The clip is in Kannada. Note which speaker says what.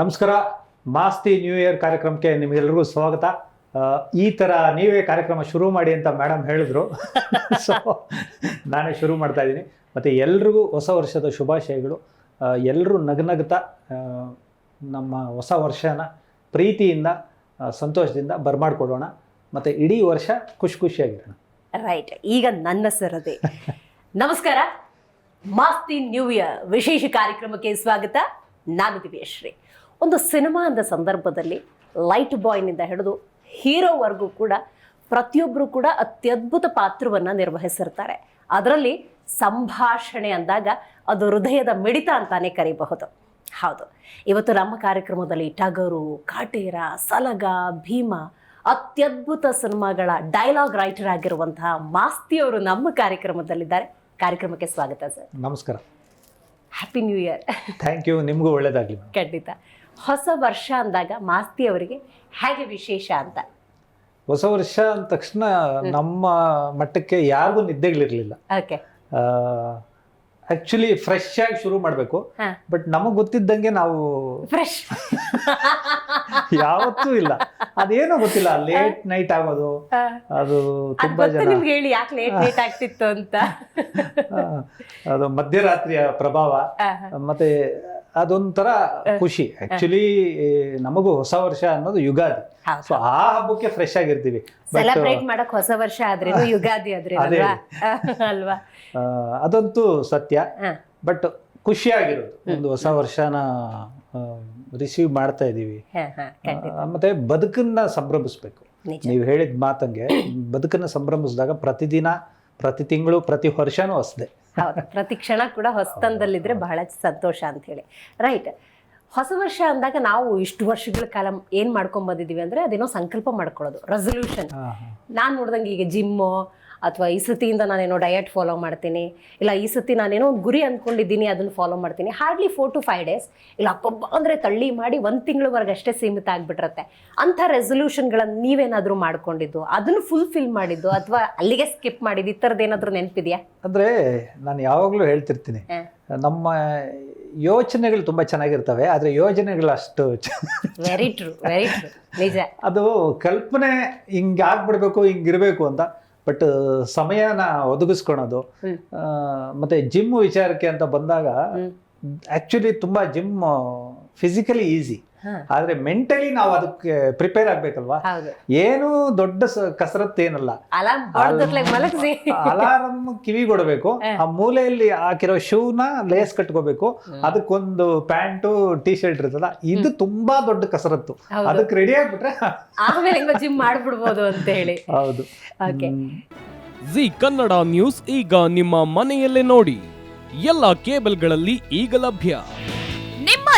Speaker 1: ನಮಸ್ಕಾರ. ಮಾಸ್ತಿ ನ್ಯೂ ಇಯರ್ ಕಾರ್ಯಕ್ರಮಕ್ಕೆ ನಿಮಗೆಲ್ರಿಗೂ ಸ್ವಾಗತ. ಈ ಥರ ನೀವೇ ಕಾರ್ಯಕ್ರಮ ಶುರು ಮಾಡಿ ಅಂತ ಮೇಡಮ್ ಹೇಳಿದ್ರು. ಸೊ ನಾನೇ ಶುರು ಮಾಡ್ತಾ ಇದ್ದೀನಿ. ಮತ್ತು ಎಲ್ರಿಗೂ ಹೊಸ ವರ್ಷದ ಶುಭಾಶಯಗಳು. ಎಲ್ಲರೂ ನಗನಗ್ತಾ ನಮ್ಮ ಹೊಸ ವರ್ಷನ ಪ್ರೀತಿಯಿಂದ ಸಂತೋಷದಿಂದ ಬರ್ಮಾಡ್ಕೊಡೋಣ. ಮತ್ತು ಇಡೀ ವರ್ಷ ಖುಷಿ ಖುಷಿಯಾಗಿರೋಣ.
Speaker 2: ರೈಟ್ ಈಗ ನನ್ನ ಸರದೆ. ನಮಸ್ಕಾರ. ಮಾಸ್ತಿ ನ್ಯೂ ಇಯರ್ ವಿಶೇಷ ಕಾರ್ಯಕ್ರಮಕ್ಕೆ ಸ್ವಾಗತ. ನಾನು ದಿವ್ಯಶ್ರೀ. ಒಂದು ಸಿನಿಮಾ ಅಂದ ಸಂದರ್ಭದಲ್ಲಿ ಲೈಟ್ ಬಾಯ್ನಿಂದ ಹಿಡಿದು ಹೀರೋವರೆಗೂ ಕೂಡ ಪ್ರತಿಯೊಬ್ಬರು ಕೂಡ ಅತ್ಯದ್ಭುತ ಪಾತ್ರವನ್ನು ನಿರ್ವಹಿಸಿರ್ತಾರೆ. ಅದರಲ್ಲಿ ಸಂಭಾಷಣೆ ಅಂದಾಗ ಅದು ಹೃದಯದ ಮಿಡಿತ ಅಂತಾನೆ ಕರೀಬಹುದು. ಹೌದು. ಇವತ್ತು ನಮ್ಮ ಕಾರ್ಯಕ್ರಮದಲ್ಲಿ ಟಗರು ಕಾಟೇರ ಸಲಗ ಭೀಮ ಅತ್ಯದ್ಭುತ ಸಿನಿಮಾಗಳ ಡೈಲಾಗ್ ರೈಟರ್ ಆಗಿರುವಂತಹ ಮಾಸ್ತಿಯವರು ನಮ್ಮ ಕಾರ್ಯಕ್ರಮದಲ್ಲಿದ್ದಾರೆ. ಕಾರ್ಯಕ್ರಮಕ್ಕೆ ಸ್ವಾಗತ ಸರ್.
Speaker 1: ನಮಸ್ಕಾರ.
Speaker 2: Happy new year
Speaker 1: thank you ನಿಮಗೂ ಒಳ್ಳೆಯದಾಗಲಿ
Speaker 2: ಖಂಡಿತ. ಹೊಸ ವರ್ಷ ಅಂದಾಗ ಮಾಸ್ತಿ ಅವರಿಗೆ ಹೇಗೆ ವಿಶೇಷ ಅಂತ?
Speaker 1: ಹೊಸ ವರ್ಷ ಅಂದ ತಕ್ಷಣ ನಮ್ಮ ಮಟ್ಟಕ್ಕೆ ಯಾರಿಗೂ ನಿದ್ದೆಗಳಿರ್ಲಿಲ್ಲ.
Speaker 2: ಓಕೆ.
Speaker 1: ಆಕ್ಚುಲಿ ಫ್ರೆಶ್ ಆಗಿ ಶುರು ಮಾಡಬೇಕು. ಬಟ್ ನಮಗೆ ಗೊತ್ತಿದ್ದಂಗೆ ನಾವು
Speaker 2: ಫ್ರೆಶ್
Speaker 1: ಯಾವತ್ತೂ ಇಲ್ಲ. ಅದೇನೋ ಗೊತ್ತಿಲ್ಲ ಲೇಟ್ ನೈಟ್ ಆಗೋದು ಅದು ತುಂಬಾ ಜನ.
Speaker 2: ನಿಮ್ಗೆ ಹೇಳಿ ಯಾಕೆ ಲೇಟ್ ನೈಟ್ ಆಗ್ತಿತ್ತು ಅಂತ?
Speaker 1: ಅದು ಮಧ್ಯರಾತ್ರಿಯ ಪ್ರಭಾವ. ಮತ್ತೆ ಅದೊಂಥರ ಖುಷಿ. ಆಕ್ಚುಲಿ ನಮಗೂ ಹೊಸ ವರ್ಷ ಅನ್ನೋದು ಯುಗಾದಿ. ಸೊ ಆ ಹಬ್ಬಕ್ಕೆ ಫ್ರೆಶ್ ಆಗಿರ್ತೀವಿ.
Speaker 2: ಸೆಲೆಬ್ರೇಟ್ ಮಾಡಕ್ ಹೊಸ ವರ್ಷ ಆದ್ರೆ ಯುಗಾದಿ
Speaker 1: ಆದ್ರೆ
Speaker 2: ಅಲ್ವಾ?
Speaker 1: ಅದಂತೂ ಸತ್ಯ. ಬಟ್ ಖುಷಿಯಾಗಿರೋದು. ಒಂದು ಹೊಸ ವರ್ಷನ ರಿಸೀವ್ ಮಾಡ್ತಾ
Speaker 2: ಖಂಡಿತ.
Speaker 1: ಮತ್ತೆ ಬದುಕನ್ನ ಸಂಭ್ರಮಿಸ್ಬೇಕು. ನೀವು ಹೇಳಿದ ಮಾತಂಗೆ ಬದುಕನ್ನ ಸಂಭ್ರಮಿಸಿದಾಗ ಪ್ರತಿದಿನ ಪ್ರತಿ ತಿಂಗಳು ಪ್ರತಿ ವರ್ಷನೂ ಹೊಸದೆ.
Speaker 2: ಹೌದು. ಪ್ರತಿ ಕ್ಷಣ ಕೂಡ ಹೊಸತನದಲ್ಲಿದ್ರೆ ಬಹಳ ಸಂತೋಷ ಅಂತ ಹೇಳಿ ರೈಟ್. ಹೊಸ ವರ್ಷ ಅಂದಾಗ ನಾವು ಇಷ್ಟು ವರ್ಷಗಳ ಕಾಲ ಏನ್ ಮಾಡ್ಕೊಂಡ್ ಬಂದಿದೀವಿ ಅಂದ್ರೆ ಅದೇನೋ ಸಂಕಲ್ಪ ಮಾಡ್ಕೊಳ್ಳೋದು. ರೆಸೊಲ್ಯೂಷನ್ ನಾನು ನೋಡ್ದಂಗೆ ಈಗ ಜಿಮ್ಮು ಅಥವಾ ಈ ಸತಿಯಿಂದ ನಾನೇನೋ ಡಯಟ್ ಫಾಲೋ ಮಾಡ್ತೀನಿ ಇಲ್ಲ ಈ ಸತಿ ನಾನೇನೋ ಒಂದು ಗುರಿ ಅಂದ್ಕೊಂಡಿದ್ದೀನಿ ಅದನ್ನು ಫಾಲೋ ಮಾಡ್ತೀನಿ. Hardly four to five days ಇಲ್ಲ ಅಪ್ಪಬ್ಬ ಅಂದರೆ ತಳ್ಳಿ ಮಾಡಿ ಒಂದು ತಿಂಗಳವರೆಗೆ ಅಷ್ಟೇ ಸೀಮಿತ ಆಗಿಬಿಟ್ಟಿರುತ್ತೆ. ಅಂಥ ರೆಸೊಲ್ಯೂಷನ್ಗಳನ್ನು ನೀವೇನಾದರೂ ಮಾಡ್ಕೊಂಡಿದ್ದು ಅದನ್ನು ಫುಲ್ಫಿಲ್ ಮಾಡಿದ್ದು ಅಥವಾ ಅಲ್ಲಿಗೆ ಸ್ಕಿಪ್ ಮಾಡಿದ್ದು ಈ ಥರದ್ದು ಏನಾದರೂ ನೆನಪಿದೆಯಾ?
Speaker 1: ಅಂದರೆ ನಾನು ಯಾವಾಗಲೂ ಹೇಳ್ತಿರ್ತೀನಿ ನಮ್ಮ ಯೋಚನೆಗಳು ತುಂಬ ಚೆನ್ನಾಗಿರ್ತವೆ ಆದರೆ ಯೋಜನೆಗಳು ಅಷ್ಟು
Speaker 2: ವೆರಿ ಟ್ರೂ ವೆರಿ ಟ್ರೂ ನಿಜ.
Speaker 1: ಅದು ಕಲ್ಪನೆ ಹಿಂಗೆ ಆಗ್ಬಿಡ್ಬೇಕು ಹಿಂಗಿರಬೇಕು ಅಂತ. ಬಟ್ ಸಮಯನ ಒದಗಿಸ್ಕೊಳೋದು. ಮತ್ತೆ ಜಿಮ್ ವಿಚಾರಕ್ಕೆ ಅಂತ ಬಂದಾಗ
Speaker 2: ಆ್ಯಕ್ಚುಲಿ
Speaker 1: ಆಕ್ಚುಲಿ ತುಂಬಾ ಜಿಮ್ ಫಿಸಿಕಲಿ ಈಸಿ. ಆದ್ರೆ ಮೆಂಟಲಿ ನಾವು ಅದಕ್ಕೆ ಪ್ರಿಪೇರ್ ಆಗ್ಬೇಕಲ್ವಾ?
Speaker 2: ಹೌದು.
Speaker 1: ಏನು ದೊಡ್ಡ ಕಸರತ್ ಕಸರತ್ತು ಏನಲ್ಲ ಅಲಾರಂ ಕಿವಿ ಕೊಡಬೇಕು. ಆ ಮೂಲೆಯಲ್ಲಿ ಹಾಕಿರೋ ಶೂನ ಲೇಸ್ ಕಟ್ಕೋಬೇಕು. ಅದಕ್ಕೊಂದು ಪ್ಯಾಂಟು ಟಿ ಶರ್ಟ್ ಇರ್ತದ ಇದು ತುಂಬಾ ದೊಡ್ಡ ಕಸರತ್ತು. ಅದಕ್ಕೆ ರೆಡಿ ಆಗ್ಬಿಟ್ರೆ
Speaker 2: ಆಮೇಲೆ ಜಿಮ್ ಮಾಡ್ಬಿಡ್ಬೋದು ಅಂತ ಹೇಳಿ.
Speaker 1: ಹೌದು.
Speaker 2: ಓಕೆ
Speaker 3: ಜಿ ಕನ್ನಡ ನ್ಯೂಸ್ ಈಗ ನಿಮ್ಮ ಮನೆಯಲ್ಲೇ ನೋಡಿ. ಎಲ್ಲ ಕೇಬಲ್ಗಳಲ್ಲಿ ಈಗ ಲಭ್ಯ.